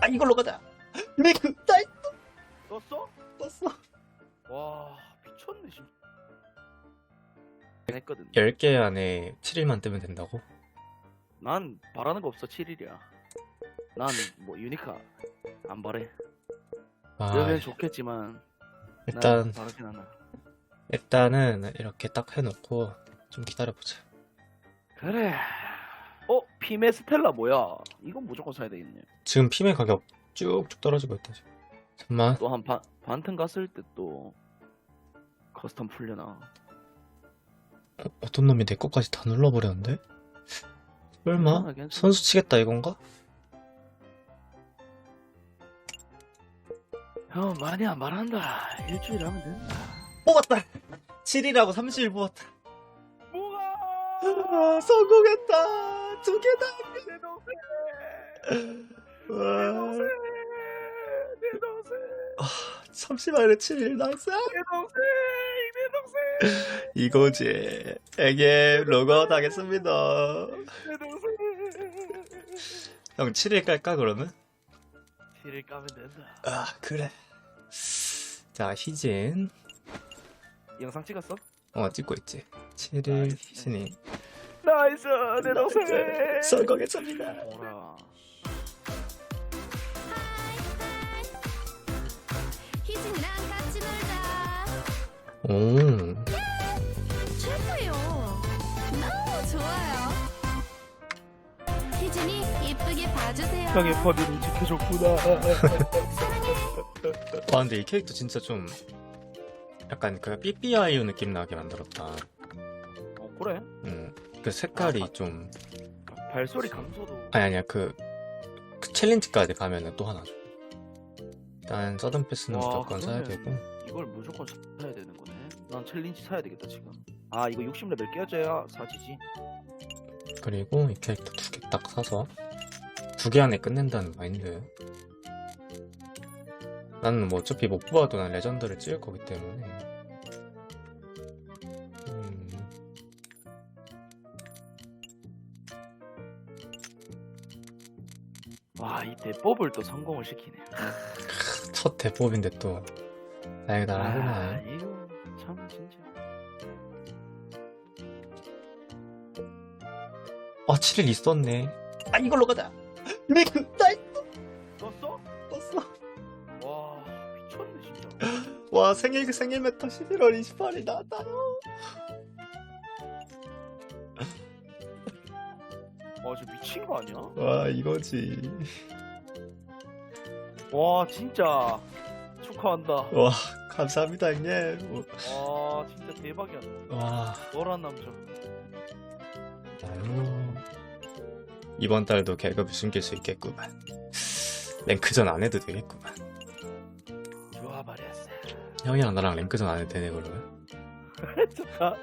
아 이걸로 가자. 메이크 나이스 떴어? 떴어. 와 미쳤네 진짜. 했거든. 10개 안에 7일만 뜨면 된다고? 난 바라는 거 없어 7일이야. 난 뭐 유니카 안 바래. 아. 그러면 좋겠지만 일단 난 바라진 않아. 일단은 이렇게 딱 해놓고 좀 기다려보자. 그래 어? 피메 스텔라 뭐야? 이건 무조건 사야 되겠네. 지금 피메 가격 쭉쭉 떨어지고 있다 지금. 잠만. 또 한 반튼 갔을 때 또 커스텀 풀려나. 어, 어떤 놈이 내 것까지 다 눌러버렸는데? 설마? 괜찮아, 괜찮아. 선수 치겠다 이건가? 형 많이 안 말한다. 일주일 하면 된다. 뽑았다! 7이라고 30일 뽑았다. 뭐가? 아, 성공했다 두 개 다. 내 동생 내 와, 동생. 내 동생 30일에 7일 나이스 내 동생 내 동생. 이거지. 에게 로그아웃 하겠습니다. 내 동생. 형 7일 깔까 그러면? 7일 까면 된다. 아 그래. 자 희진. 영상 찍었어? 어 찍고 있지. 7일 희진이 나이스 내 동생 성공했습니다 뭐라 희진이랑 같이 놀자. 오 최고예요. 너무 좋아요. 희진이 예쁘게 봐주세요. 형의 범위를 지켜줬구나 사랑해. 와 근데 이 캐릭터 진짜 좀 약간 그 삐삐아이유 느낌 나게 만들었다 어 그래 음, 그 색깔이 좀 발소리 감소도 아니 아니야. 그, 그 챌린지까지 가면은 또 하나 줘. 일단 서든 패스는 와, 무조건 사야 그러면- 되고. 이걸 무조건 사야 되는 거네. 난 챌린지 사야 되겠다 지금. 아 이거 60레벨 깨져야 사지지. 그리고 이 캐릭터 두 개 딱 사서 두 개 안에 끝낸다는 마인드. 나는 뭐 어차피 못 뽑아도 난 레전드를 찍을 거기 때문에 와 이 대법을 또 성공을 시키네 첫 대법인데 또. 다행이다 아 하구나 이거 참 진짜. 아 7일 있었네. 아 이걸로 가자. 메이크 나이스 떴어? 떴어. 와 미쳤네 진짜. 와 생일 생일 메타 11월 28일 나왔다요 와 진짜 미친 거 아니야? 와 이거지. 와 진짜. 축하한다. 와 감사합니다 형님. 와 진짜 대박이야. 너. 와. 너란 남자. 아유. 이번 달도 계급을 숨길 수 있겠구만. 랭크전 안 해도 되겠구만. 좋아 버렸어. 형이랑 나랑 랭크전 안 해도 되네 그러면. 좋다